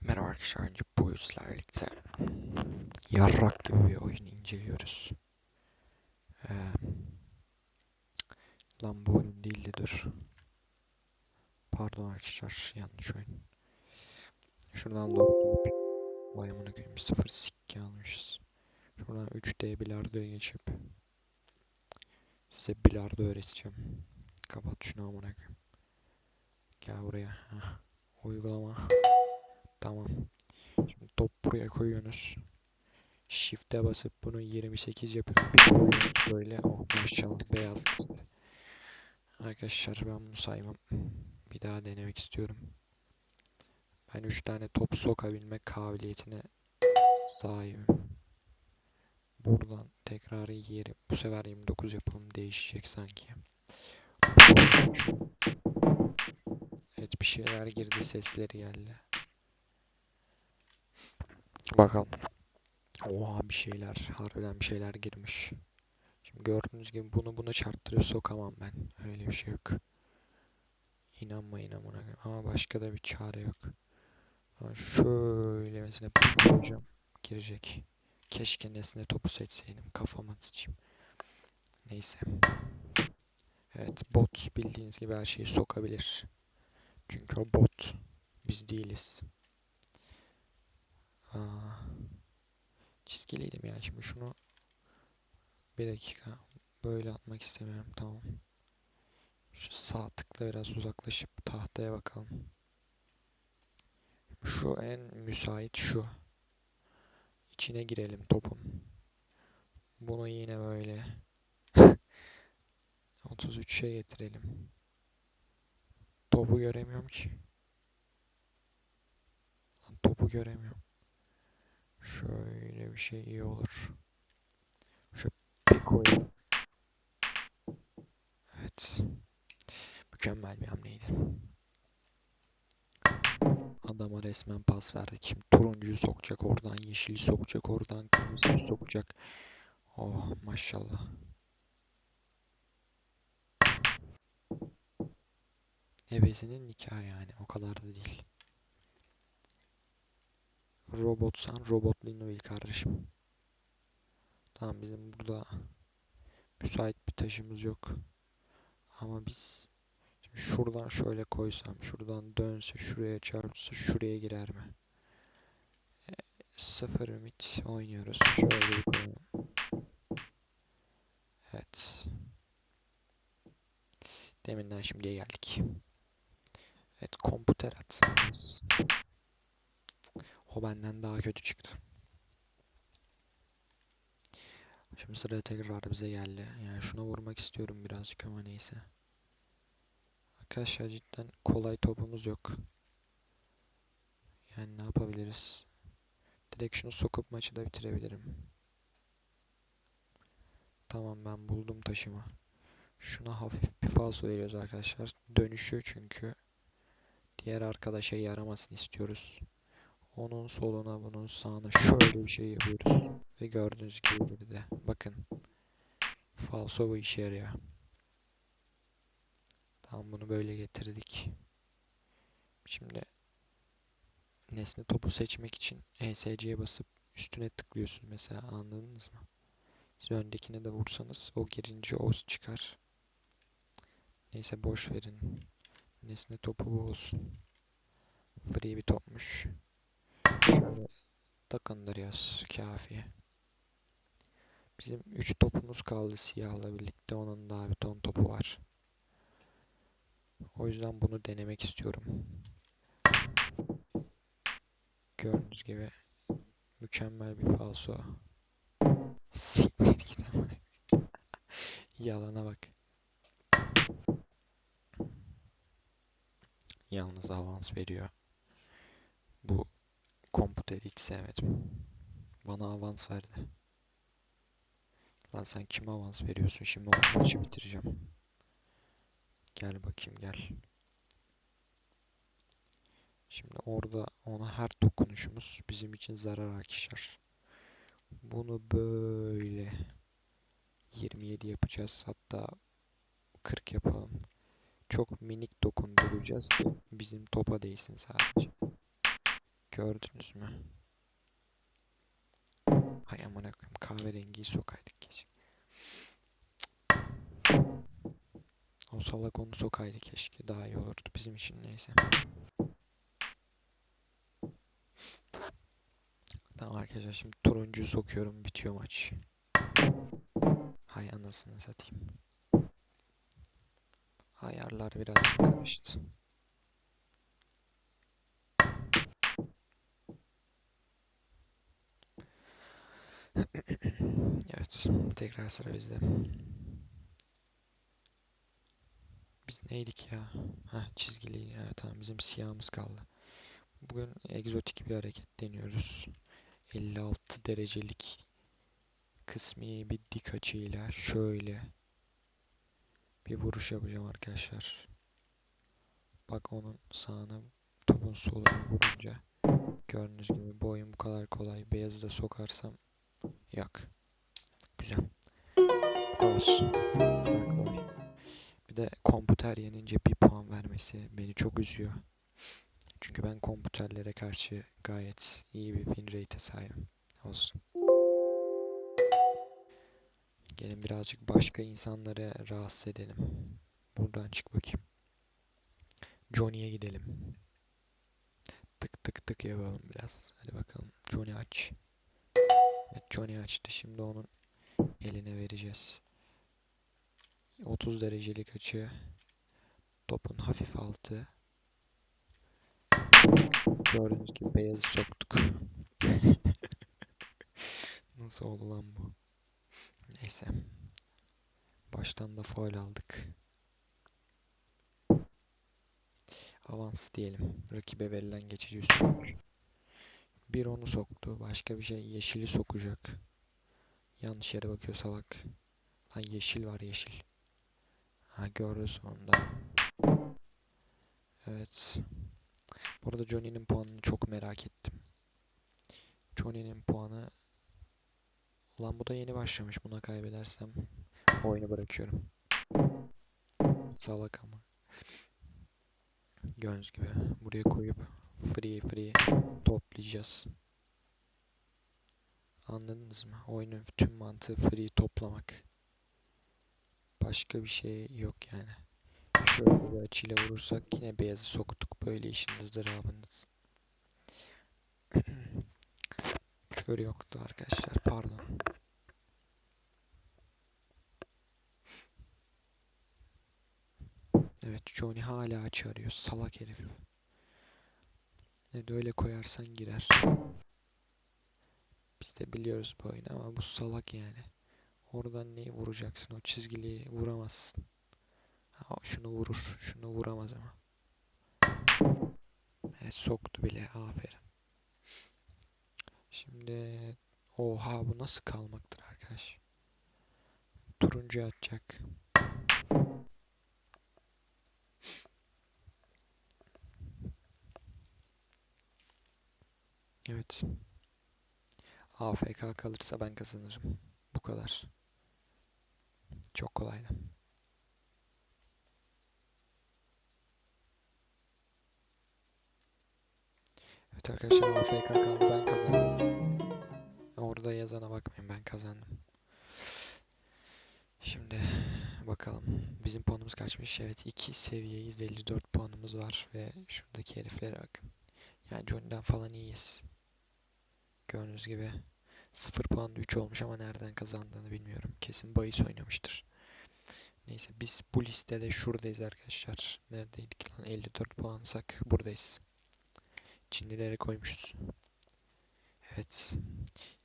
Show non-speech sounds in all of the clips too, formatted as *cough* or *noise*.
Merhaba arkadaşlar, önce bu sizlerle birlikte yarrak gibi bir oyun inceliyoruz. Ee, lan bu oyun değildi dur. Pardon arkadaşlar, yanlış oyun. Şuradan log Vay amına koyayım 0 sikke almışız. Şuradan 3D bilardoya geçip size bilardo öğreteceğim. Kapat şunu amına koyayım. Gel buraya. Heh. Uygulama. Tamam. Şimdi top buraya koyuyorsunuz. Shift'e basıp bunu 28 yapıp bir koyuyorum. Böyle oh maşallah beyaz. Arkadaşlar ben bunu saymam. Bir daha denemek istiyorum. Ben 3 tane top sokabilme kabiliyetine sahibim. Buradan tekrar yerim. Bu sefer 29 yapalım değişecek sanki. Evet bir şeyler girdi sesleri geldi. Bakalım. Oha bir şeyler. Harbiden bir şeyler girmiş. Şimdi gördüğünüz gibi bunu bunu çarptırıp sokamam ben. Öyle bir şey yok. İnanmayın amına koyayım. Ama başka da bir çare yok. Şöyle mesela koyacağım. Girecek. Keşke nesne topu seçseydim. Kafama sıçayım. Neyse. Evet bot bildiğiniz gibi her şeyi sokabilir. Çünkü o bot. Biz değiliz. Çizgiliydim yani şimdi şunu bir dakika böyle atmak istemiyorum tamam. Şu sağ tıkla biraz uzaklaşıp tahtaya bakalım. Şu en müsait şu. İçine girelim topun. Bunu yine böyle *laughs* 33'e getirelim. Topu göremiyorum ki. Topu göremiyorum. Şöyle bir şey iyi olur. Şu bir koyalım. Evet. Mükemmel bir hamleydi. Adama resmen pas verdik. Şimdi turuncuyu sokacak oradan, yeşili sokacak oradan, kırmızıyı sokacak. Oh maşallah. Ebesinin nikahı yani o kadar da değil. Robotsan robotluğunu bil kardeşim. Tamam bizim burada müsait bir taşımız yok. Ama biz şimdi şuradan şöyle koysam, şuradan dönse, şuraya çarpsa, şuraya girer mi? E, sıfır ümit oynuyoruz. Şöyle bir koyalım. Evet. Deminden şimdiye geldik. Evet, komputer at. O benden daha kötü çıktı. Şimdi sıra tekrar bize geldi. Yani şuna vurmak istiyorum birazcık ama neyse. Arkadaşlar cidden kolay topumuz yok. Yani ne yapabiliriz? Direkt şunu sokup maçı da bitirebilirim. Tamam ben buldum taşımı. Şuna hafif bir falso veriyoruz arkadaşlar. Dönüşüyor çünkü. Diğer arkadaşa yaramasını istiyoruz. Onun soluna bunun sağına şöyle bir şey yapıyoruz. Ve gördüğünüz gibi bir de bakın. Falso bu işe yarıyor. Tamam bunu böyle getirdik. Şimdi nesne topu seçmek için ESC'ye basıp üstüne tıklıyorsun mesela anladınız mı? Siz öndekine de vursanız o girince o çıkar. Neyse boş verin. Nesne topu bu olsun. Free bir topmuş. Takındırıyoruz kafi. Bizim 3 topumuz kaldı siyahla birlikte. Onun daha bir ton topu var. O yüzden bunu denemek istiyorum. Gördüğünüz gibi mükemmel bir falso. Siktir ama. *laughs* Yalana bak. Yalnız avans veriyor. Bu komputeri hiç sevmedim. Bana avans verdi. Lan sen kime avans veriyorsun? Şimdi o maçı bitireceğim. Gel bakayım gel. Şimdi orada ona her dokunuşumuz bizim için zarar arkadaşlar. Bunu böyle 27 yapacağız. Hatta 40 yapalım. Çok minik dokunduracağız ki bizim topa değsin sadece. Gördünüz mü? Hay amına koyayım kahverengiyi sokaydık keşke. O salak onu sokaydı keşke daha iyi olurdu bizim için neyse. Tamam arkadaşlar şimdi turuncuyu sokuyorum bitiyor maç. Hay anasını satayım. Ayarlar biraz karıştı. Evet, tekrar sıra bizde. Biz neydik ya? Ha çizgili. Evet, tamam bizim siyahımız kaldı. Bugün egzotik bir hareket deniyoruz. 56 derecelik kısmi bir dik açıyla şöyle bir vuruş yapacağım arkadaşlar. Bak onun sağına topun soluna vurunca gördüğünüz gibi bu oyun bu kadar kolay. Beyazı da sokarsam yok. Güzel. Bir de komputer yenince bir puan vermesi beni çok üzüyor. Çünkü ben komputerlere karşı gayet iyi bir win rate'e sahibim. Olsun. Gelin birazcık başka insanları rahatsız edelim. Buradan çık bakayım. Johnny'ye gidelim. Tık tık tık yapalım biraz. Hadi bakalım. Johnny aç. Evet Johnny açtı. Şimdi onun eline vereceğiz. 30 derecelik açı. Topun hafif altı. Gördüğünüz gibi beyazı soktuk. *laughs* Nasıl oldu lan bu? Neyse. Baştan da foul aldık. Avans diyelim. Rakibe verilen geçici üstünlük. Bir onu soktu. Başka bir şey yeşili sokacak. Yanlış yere bakıyor salak. Lan yeşil var yeşil. Ha gördü sonunda. Evet. Burada Johnny'nin puanını çok merak ettim. Johnny'nin puanı Ulan bu da yeni başlamış. Buna kaybedersem oyunu bırakıyorum. Salak ama. Gördüğünüz gibi buraya koyup free free toplayacağız. Anladınız mı? Oyunun tüm mantığı free toplamak. Başka bir şey yok yani. Şöyle bir açıyla vurursak yine beyazı soktuk. Böyle işin ızdırabınız. Küfür yoktu arkadaşlar. Pardon. Evet Johnny hala aç arıyor. Salak herif. Ne de öyle koyarsan girer. Biz de biliyoruz bu oyunu ama bu salak yani. Oradan neyi vuracaksın? O çizgiliyi vuramazsın. Ha, şunu vurur. Şunu vuramaz ama. Evet soktu bile. Aferin. Şimdi oha bu nasıl kalmaktır arkadaş? Turuncu atacak. Evet. AFK kalırsa ben kazanırım. Bu kadar. Çok kolaydı. Evet arkadaşlar AFK kaldı ben kazandım. Orada yazana bakmayın ben kazandım. Şimdi bakalım bizim puanımız kaçmış? Evet 2 seviyeyiz 54 puanımız var ve şuradaki heriflere bakın. Yani Johnny'den falan iyiyiz. Gördüğünüz gibi 0 puanda 3 olmuş ama nereden kazandığını bilmiyorum. Kesin bahis oynamıştır. Neyse biz bu listede şuradayız arkadaşlar. Neredeydik lan? 54 puansak buradayız. Çinlilere koymuşuz. Evet.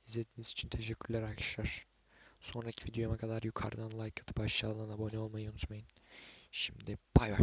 İzlediğiniz için teşekkürler arkadaşlar. Sonraki videoma kadar yukarıdan like atıp aşağıdan abone olmayı unutmayın. Şimdi bay bay.